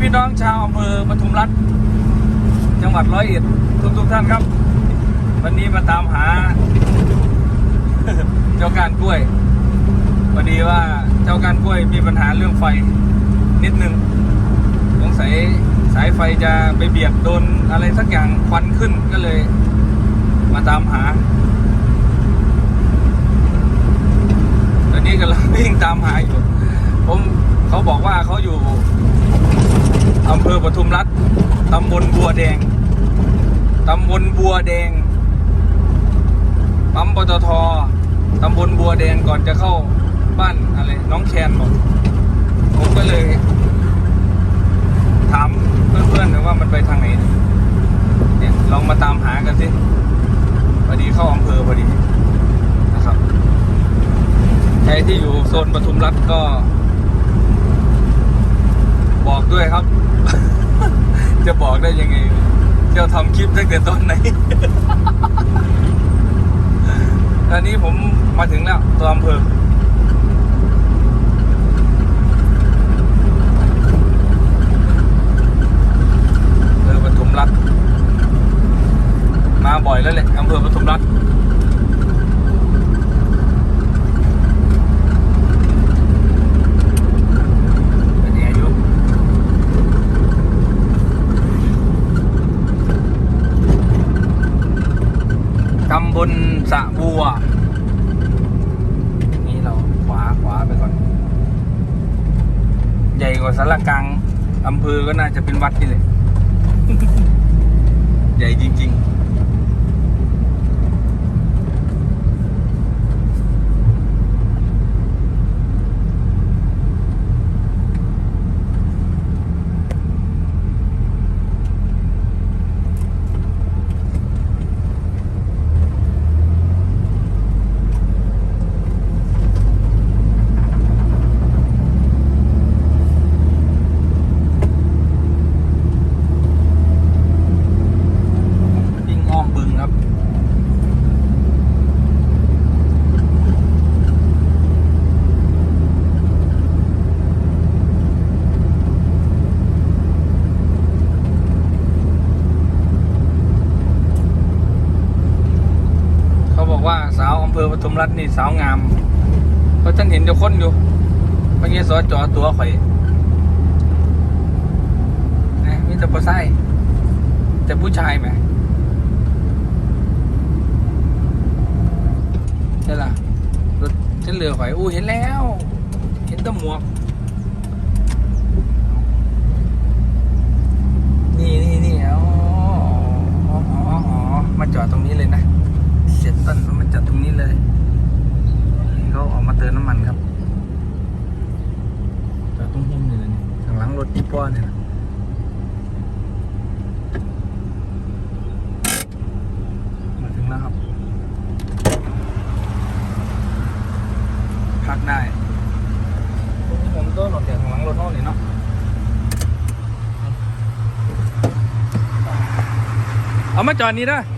พี่น้องชาวอำเภอปทุมรัฐจังหวัดร้อยเอ็ดทุกทุกท่านครับ วันนี้มาตามหา เจ้าการกล้วยพอดีว่าเจ้าการกล้วยมีปัญหาเรื่องไฟนิดนึงสงสัยสายไฟจะไปเบียดโดนอะไรสักอย่างควันขึ้นก็เลย มาตามหา ตอนนี้กำลังวิ่งตามหาอยู่ผมเขาบอกว่าเขาอยู่ อำเภอปทุมรัฐตำบลบัวแดงตำบลบัวแดงปั๊มปตทตำบลบัวแดงก่อนจะเข้าบ้านอะไรน้องแคนบอกผมก็เลย ถามเพื่อนๆนะว่ามันไปทางไหนเนี่ยลองมาตามหากันสิพอดีเข้าอำเภอพอดีนะครับใครที่อยู่โซนปทุมรัฐก็ บอกด้วยครับ จะบอกได้ยังไง เจ้าทำคลิปตั้งแต่ตอนไหน ตอนนี้ผมมาถึงแล้ว ตัวอำเภอ อำเภอปทุมรัฐ มาบ่อยแล้วแหละอำเภอปทุมรัฐ เป็นไงยุตำบลสะบัว นี่เราขวาขวาไปก่อน ใหญ่กว่าสารกลางอำเภอก็น่าจะเป็นวัดนี่เลย ใหญ่จริง ๆวิ่งอ้อมบึงครับ เขาบอกว่าสาวอำเภอปทุ มรัฐนี่สาวงาม เพราะฉันเห็นเจ้าคนอยู่เมื่อกี้สอจอตัวข่อยนะมีแต่ปลาไส้แต่ผู้ชายไหมใช่ล่ะรถฉันเหลือข่อยอู้เห็นแล้ว เห็นต้หมวก นี่นี่นี่อ๋ออ๋ออ๋อมาจอดตรงนี้เลยนะ เสียต้นมาจอดตรงนี้เลย เขาออกมาเติมน้ำมันครับจอดตรงหุ้มนี่เลยนี่ข้างหลังรถอีป้อเนี่ยนะมาถึงแล้วครับ พักได้ตรงนี้ผมต้นออกจากข้างหลังรถห้องนี่เนาะเอามาจอดนี่นะเอาไปเฮ็ด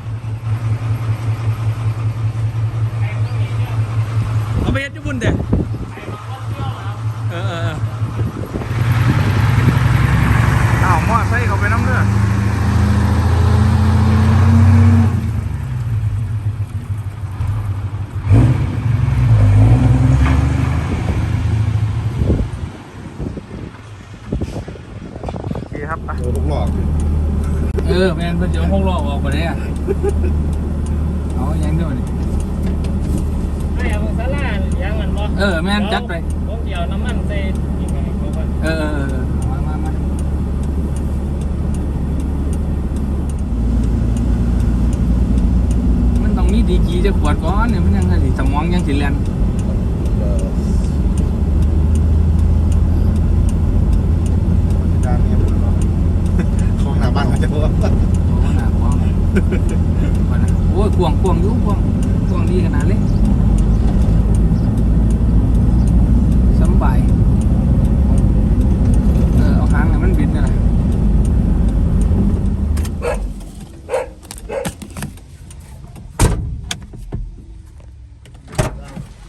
ญี่ปุ่นเด้เออเออเอออ้าวมอไซค์เขาไปน้ำเลือดดีครับไปโดนลูกหลอกเออแมนเพิ่นจะเอาหกล้อออกมาได้อะเอายังด้วยนี่ ไม่เอาสาลายังมันบ่เออแม่นจัดไปผมเกี่ยวน้ำมันใส่อีกหน่อยบอกว่าเออเออเออมามามามันต้องมีดีกีจะขวดก่อนเนี่ยมันยังสิสมองยังสิแลนเออด้านนี้มันเนาะเข้าห้องน้ำบ้านเขาจะว่าโอ้หนาควงว่านะโอ้ยควงควงอยู่ควงควงดีขนาดเลยสำบายเออเอาหางให้มันบินนี่แหละ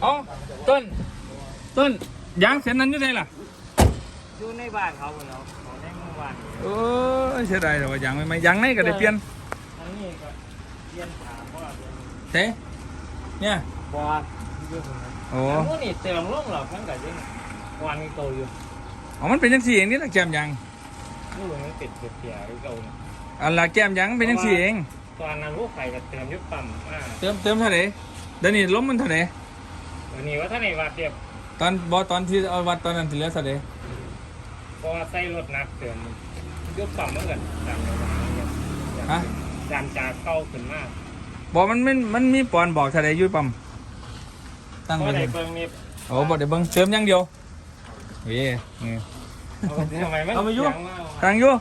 เอาต้น ต้นยางเส้นนั้นอยู่ไหนล่ะอยู่ในบ้านเขาหมดแล้วของแดงงูวันโอ้ยเสียดายแต่ว่ายังไม่ไม่ยังไม่ก็ได้เปลี่ยนทั้งนี้ก็เปลี่ยนขาเพราะว่าเป็นเต้เนี่ยบอลอยู่ตรงนั้นโอ้แล้วพวกนี่เต็มลงหรอกมันก็ยังวันนี้โตอยู่อ๋อมันเป็นยังสี่เองนี่แหละแก้มยังลูกมันติดเสียๆไอ้เก่าเนี่ยอันละแก้มยังเป็นยังสี่เองตอนนั้นลูกไข่ก็เติมยุบปั๊มอ่าเติมเติมเท่าไหร่เดี๋ยวนี้ล้มมันเท่าไหร่วันนี้ว่าถ้าในวัดเดียบ ตอนบอตอนที่เอาวัดตอนนั้นถึงเหลือเท่าไหร่เพราะว่าใส่รถหนักเติมยุบปั๊มมันก็ดันเลยฮะดันจากเข้าขึ้นมากบอกมันมันมันมีปอนบอกเท่าไหร่อยุ่ยปั๊มตั้งเพไว้ราะในเลยเบิ่งนี่โอ้บอกเดี๋ยวเบิ่งเติมอยังเดียวเว้ยนี่ทำไมมันเอามาอยู่สีงมากทางอยู่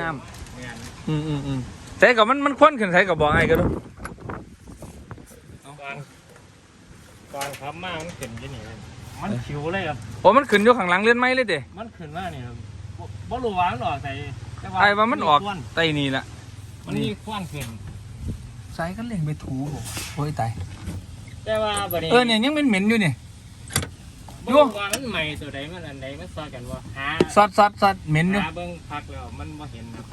น้เนี่ยำอืมอืมอืมใส่กับมันมันควนขึ้นใส่กับบอกไอ้ก็ดู ก่อน ก่อนขับมามันขึ้นที่นี่เลยมันคิวเลยครับ โอ้มันขึ้นอยู่ข้างหลังเลื่อนไม้เลยเด้มันขึ้นมานี่ครับบ่บ่รู้ว่ามันออกใส่แต่ไอ้ว่ามันออกควันใต้นี่แหละมันมีควันขึ้นใส่ก็เล่งไปถูบ่โอ้ยตายแต่ว่าบัดนี้เออเนี่ยยังเป็นเหม็นๆอยู่เนี่ย บ่รู้ว่ามันใหม่ตัวใดมันอันใดมันซอยกันว่าหาซัดซัดซัดเหม็นอยู่ หาเบิ่งพักแล้วมันบ่เห็นครับ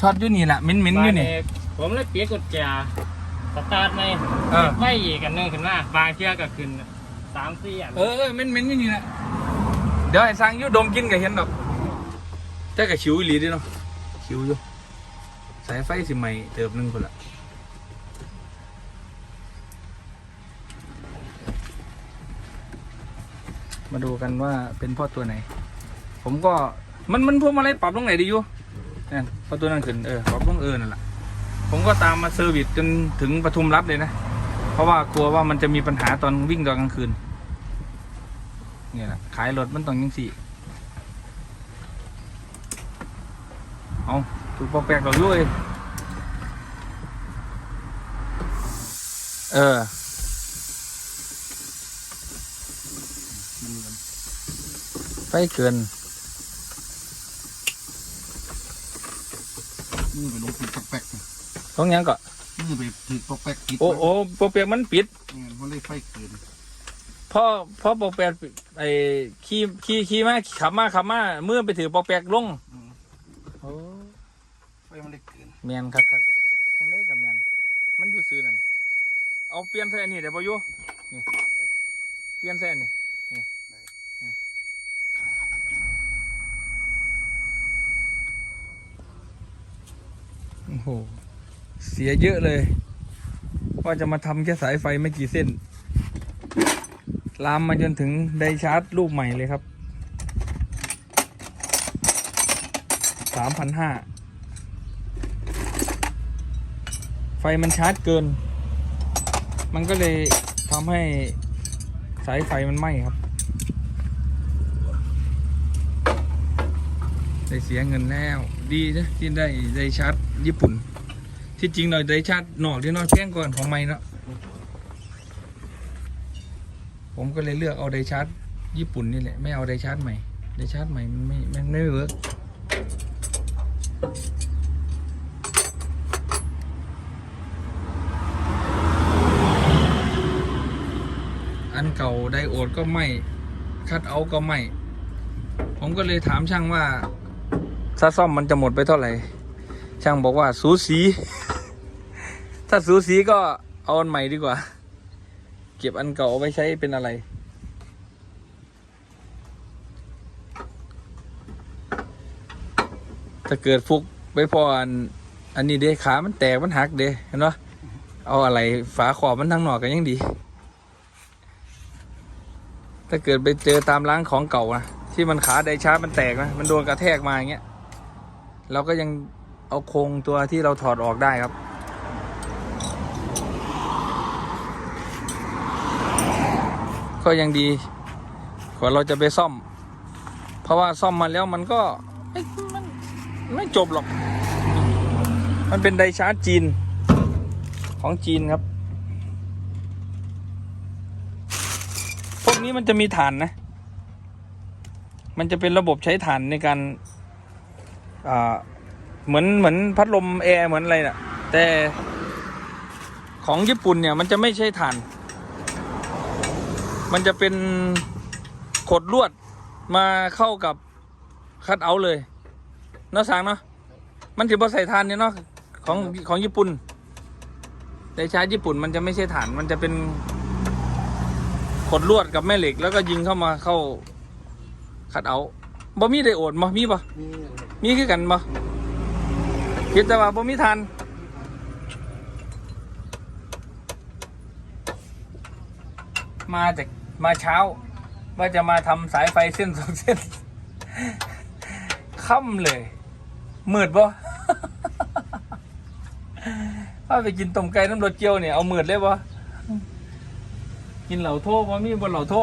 ช็อตอยู่นี่แหละเหม็นเหม็นๆอยู่นี่บาดผมเลยเปียกกุญแจ สตาร์ทในเออไฟอีกกันหนึงขึ้นมาบางเที่ยก็ขึ้นสามสี่อันเออเออเหม็นเหม็นๆอยู่นี่แหละเดี๋ยวไอ้สร้างอยู่ดมกินก็เห็นดอกแต่ก็ชิวอีหลีเดิเนาะชิวอยู่สายไฟสิใหม่เติบหนึงคนละมาดูกันว่าเป็นพ่อตัวไหน ผมก็มันมันพวกอะไรปรับตรงไหนดีอยู่เนี่ยพอตัวนั้นขึ้นเออปรับตรงเออนั่นแหละ ผมก็ตามมาเซอร์วิสจนถึงปทุมรับเลยนะ เพราะว่ากลัวว่ามันจะมีปัญหาตอนวิ่งตอนกลางคืน เนี่ยแหละขายรถมันต้องยังสี่เอาถูกปอกแปลกดอกด้วยเออไฟเกินมือไปลงติดแปอกแป๊กต้องยังก็มือไปถือปอกแป๊กติดโอ้โอ้ปอกแปลกมันปิดเนี่ยมันเลยไฟเกินเพราะเพราะปอกแปลกไอ้ขี่ขี่ขี่มาขับมาขับมาเมื่อไปถือปอกแปลกลงอืมโอ้ไฟมันเลยเกินแมนครับครับจังได้กับแมนมันอยู่ซื้อนั่นเอาเปลี่ยนใส่อันนี้ได้ป่อยู่นี่เปลี่ยนใส่อันนี้นี่นี่โอ้โห เสียเยอะเลย ว่าจะมาทำแค่สายไฟไม่กี่เส้น ลามมาจนถึงไดชาร์จลูกใหม่เลยครับสามพันห้าไฟมันชาร์จเกิน มันก็เลยทำให้สายไฟมันไหม้ครับได้เสียเงินแล้ว ดีนะที่ได้ได้ชาร์จญี่ปุ่น ที่จริงเราได้ชาร์จนอกที่น้อยแพงก่อนของไม่เนาะผมก็เลยเลือกเอาไดชาร์จญี่ปุ่นนี่แหละไม่เอาไดชาร์จใหม่ไดชาร์จใหม่มันไม่มันไม่เวิร์กอันเก่าไดโอดก็ไม่คัดเอาท์ก็ไม่ ผมก็เลยถามช่างว่าถ้าซ่อมมันจะหมดไปเท่าไหร่ ช่างบอกว่าสูสี ถ้าสูสีก็เอาอันใหม่ดีกว่า เก็บอันเก่าเอาไว้ใช้เป็นอะไร ถ้าเกิดฟุกไปพออัน อันนี้เด้ขามันแตกมันหักเด้เห็นปะเอาอะไรฝาขอบมันทั้งหนอกกันยังดี ถ้าเกิดไปเจอตามร้านของเก่านะที่มันขาไดชาร์มันแตกนะมันโดนกระแทกมาอย่างเงี้ยเราก็ยังเอาโครงตัวที่เราถอดออกได้ครับ ก็ยังดีกว่าเราจะไปซ่อม เพราะว่าซ่อมมาแล้วมันก็ไม่มันไม่จบหรอก มันเป็นไดชาร์จจีน ของจีนครับ พวกนี้มันจะมีฐานนะ มันจะเป็นระบบใช้ฐานในการเหมือนเหมือนพัดลมแอร์เหมือนอะไรนะ่ะ แต่ของญี่ปุ่นเนี่ยมันจะไม่ใช่ฐาน มันจะเป็นขดลวดมาเข้ากับคัดเอาเลยเนาะสั่งเนาะมันถือว่าใส่ทานเนี่ยเนาะของของญี่ปุ่นแต่ใช้ญี่ปุ่นมันจะไม่ใช่ฐานมันจะเป็นขดลวดกับแม่เหล็ก แล้วก็ยิงเข้ามาเข้าคัดเอาบ่มีไดโอดบ่มีบ่มีมีคือกันบ่คิดแต่ว่าบ่มีทาน มาจากมาเช้า ว่าจะมาทำสายไฟเส้นสองเส้นค่ำเลยมืดบ่ถ้าไปกินต้มไก่น้ำรสเจียวเนี่ยเอามืดเลยบ่กินเหล่าโทบ่มีบนเหล่าโทอ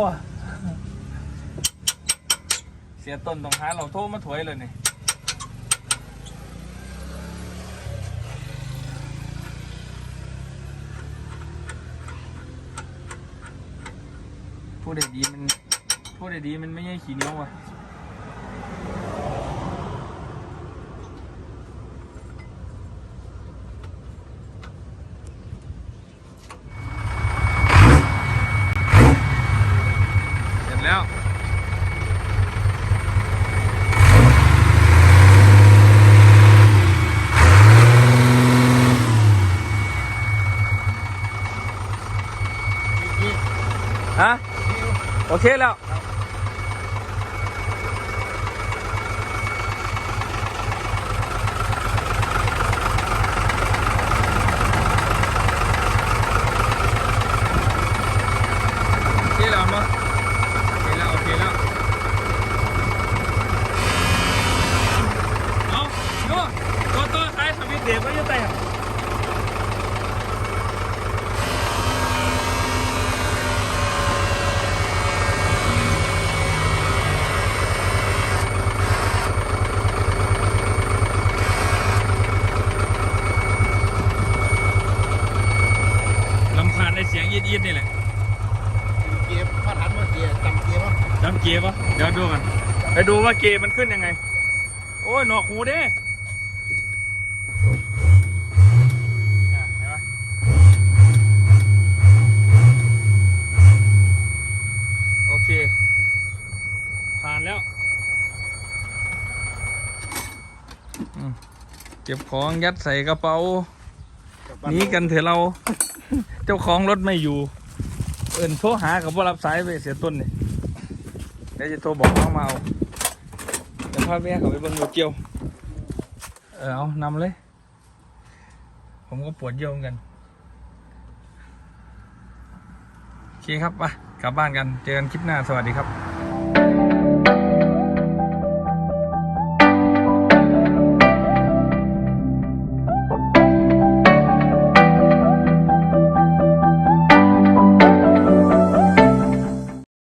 เสียต้นต้องหาเหล่าโทมาถวยเลยเนี่ย พูดได้ดีมันพูดได้ดีมันไม่ใช่ขี้เหนียวว่ะ เสร็จแล้ว ฮะ โอเคแล้ว โอเคแล้วมั้งโอเคแล้ว โอเคแล้ว เอาโย่ตัวตัวท้ายสวิตช์เบรกไว้อยังไงอะลำคาญในเสียงยีดๆนี่แหละ เกียร์มาทันเมื่อกี้จำเกียร์มั้ง จำเกียร์ปะเดี๋ยวดูกัน ไปดูว่าเกียร์มันขึ้นยังไง โอ้ยหนวกหูเด้อะเห็นปะโอเค ผ่านแล้วอืมเก็บของยัดใส่กระเป๋าหนีกันเถอะเรา เจ้าของรถไม่อยู่ เอินโทรหากับว่ารับสายไปเสียต้นนี่เดี๋ยวจะโทรบอกน้องมาเอาเดี๋ยว พาแม่เขาไปเบิ่งรถเจียว เออเอานำเลย ผมก็ปวดเยี่ยวเหมือนกัน โอเคครับไปกลับบ้านกัน เจอกันคลิปหน้า สวัสดีครับ